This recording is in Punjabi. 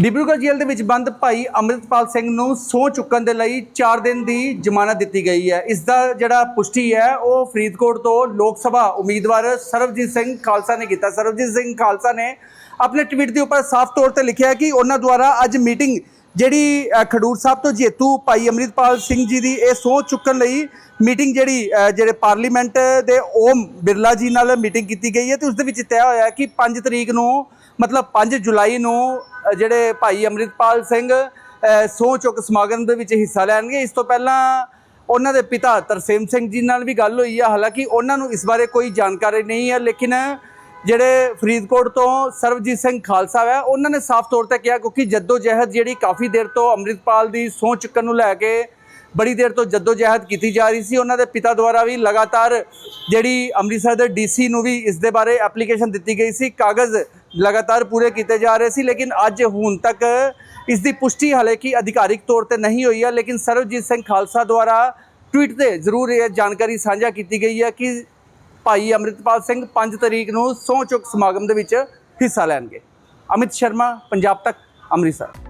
ਡਿਬਰੂਗੜ੍ਹ ਜੇਲ੍ਹ ਦੇ ਵਿੱਚ ਬੰਦ ਭਾਈ ਅੰਮ੍ਰਿਤਪਾਲ ਸਿੰਘ ਨੂੰ ਸਹੁੰ ਚੁੱਕਣ ਦੇ ਲਈ 4 ਦਿਨ ਦੀ ਜ਼ਮਾਨਤ ਦਿੱਤੀ ਗਈ ਹੈ। ਇਸ ਦਾ ਜਿਹੜਾ ਪੁਸ਼ਟੀ ਹੈ, ਉਹ ਫਰੀਦਕੋਟ ਤੋਂ ਲੋਕ ਸਭਾ ਉਮੀਦਵਾਰ ਸਰਬਜੀਤ ਸਿੰਘ ਖਾਲਸਾ ਨੇ ਕੀਤਾ। ਸਰਬਜੀਤ ਸਿੰਘ ਖਾਲਸਾ ਨੇ ਆਪਣੇ ਟਵੀਟ ਦੇ ਉੱਪਰ ਸਾਫ਼ ਤੌਰ ਤੇ ਲਿਖਿਆ ਕਿ ਉਹਨਾਂ ਦੁਆਰਾ ਅੱਜ ਮੀਟਿੰਗ ਜਿਹੜੀ ਖਡੂਰ ਸਾਹਿਬ ਤੋਂ ਜੇਤੂ ਭਾਈ ਅੰਮ੍ਰਿਤਪਾਲ ਸਿੰਘ ਜੀ ਦੀ ਇਹ ਸਹੁੰ ਚੁੱਕਣ ਲਈ ਮੀਟਿੰਗ ਜਿਹੜੀ ਜਿਹੜੇ ਪਾਰਲੀਮੈਂਟ ਦੇ ਓਮ ਬਿਰਲਾ ਜੀ ਨਾਲ ਮੀਟਿੰਗ ਕੀਤੀ ਗਈ ਹੈ ਤੇ ਉਸ ਦੇ ਵਿੱਚ ਤੈਅ ਹੋਇਆ ਕਿ 5 ਤਰੀਕ ਨੂੰ ਮਤਲਬ 5 ਜੁਲਾਈ ਨੂੰ ਜਿਹੜੇ ਭਾਈ ਅੰਮ੍ਰਿਤਪਾਲ ਸਿੰਘ ਅ, ਸਹੁੰ ਚੁੱਕ ਸਮਾਗਮ ਦੇ ਵਿੱਚ ਹਿੱਸਾ ਲੈਣਗੇ। ਇਸ ਤੋਂ ਪਹਿਲਾਂ ਉਹਨਾਂ ਦੇ ਪਿਤਾ ਤਰਸੇਮ ਸਿੰਘ ਜੀ ਨਾਲ ਵੀ ਗੱਲ ਹੋਈ ਆ। ਹਾਲਾਂਕਿ ਉਹਨਾਂ ਨੂੰ ਇਸ ਬਾਰੇ ਕੋਈ ਜਾਣਕਾਰੀ ਨਹੀਂ ਹੈ ਲੇਕਿਨ ਜਿਹੜੇ ਫਰੀਦਕੋਟ ਤੋਂ ਸਰਬਜੀਤ ਸਿੰਘ ਖਾਲਸਾ ਹੈ ਉਹਨਾਂ ਨੇ ਸਾਫ਼ ਤੌਰ ਤੇ ਕਿਹਾ ਕਿਉਂਕਿ ਜੱਦੋ ਜਹਿਦ ਜਿਹੜੀ ਕਾਫੀ ਦੇਰ ਤੋਂ ਅੰਮ੍ਰਿਤਪਾਲ ਦੀ ਸਹੁੰ ਚੁੱਕਣ ਨੂੰ ਲੈ ਕੇ ਬੜੀ ਦੇਰ ਤੋਂ ਜੱਦੋ ਜਹਿਦ ਕੀਤੀ ਜਾ ਰਹੀ ਸੀ। ਉਹਨਾਂ ਦੇ ਪਿਤਾ ਦੁਆਰਾ ਵੀ ਲਗਾਤਾਰ ਜਿਹੜੀ ਅੰਮ੍ਰਿਤਸਰ ਦੇ ਡੀਸੀ ਨੂੰ ਵੀ ਇਸ ਦੇ ਬਾਰੇ ਐਪਲੀਕੇਸ਼ਨ ਦਿੱਤੀ ਗਈ ਸੀ। ਕਾਗਜ਼ ਲਗਾਤਾਰ ਪੂਰੇ ਕੀਤੇ ਜਾ ਰਹੇ ਸੀ, ਲੇਕਿਨ ਅੱਜ ਹੁਣ ਤੱਕ ਇਸ ਦੀ ਪੁਸ਼ਟੀ ਹਾਲੇ ਕਿ ਅਧਿਕਾਰਿਕ ਤੌਰ ਤੇ ਨਹੀਂ ਹੋਈ ਹੈ, ਲੇਕਿਨ ਸਰਬਜੀਤ ਸਿੰਘ ਖਾਲਸਾ ਦੁਆਰਾ ਟਵੀਟ ਤੇ ਜ਼ਰੂਰ ਇਹ ਜਾਣਕਾਰੀ ਸਾਂਝਾ ਕੀਤੀ ਗਈ ਹੈ ਕਿ ਭਾਈ ਅੰਮ੍ਰਿਤਪਾਲ ਸਿੰਘ 5 ਤਰੀਕ ਨੂੰ ਸਹੁੰ ਚੁੱਕ ਸਮਾਗਮ ਦੇ ਵਿੱਚ ਹਿੱਸਾ ਲੈਣਗੇ। ਅਮਿਤ ਸ਼ਰਮਾ, ਪੰਜਾਬ ਤੱਕ, ਅੰਮ੍ਰਿਤਸਰ।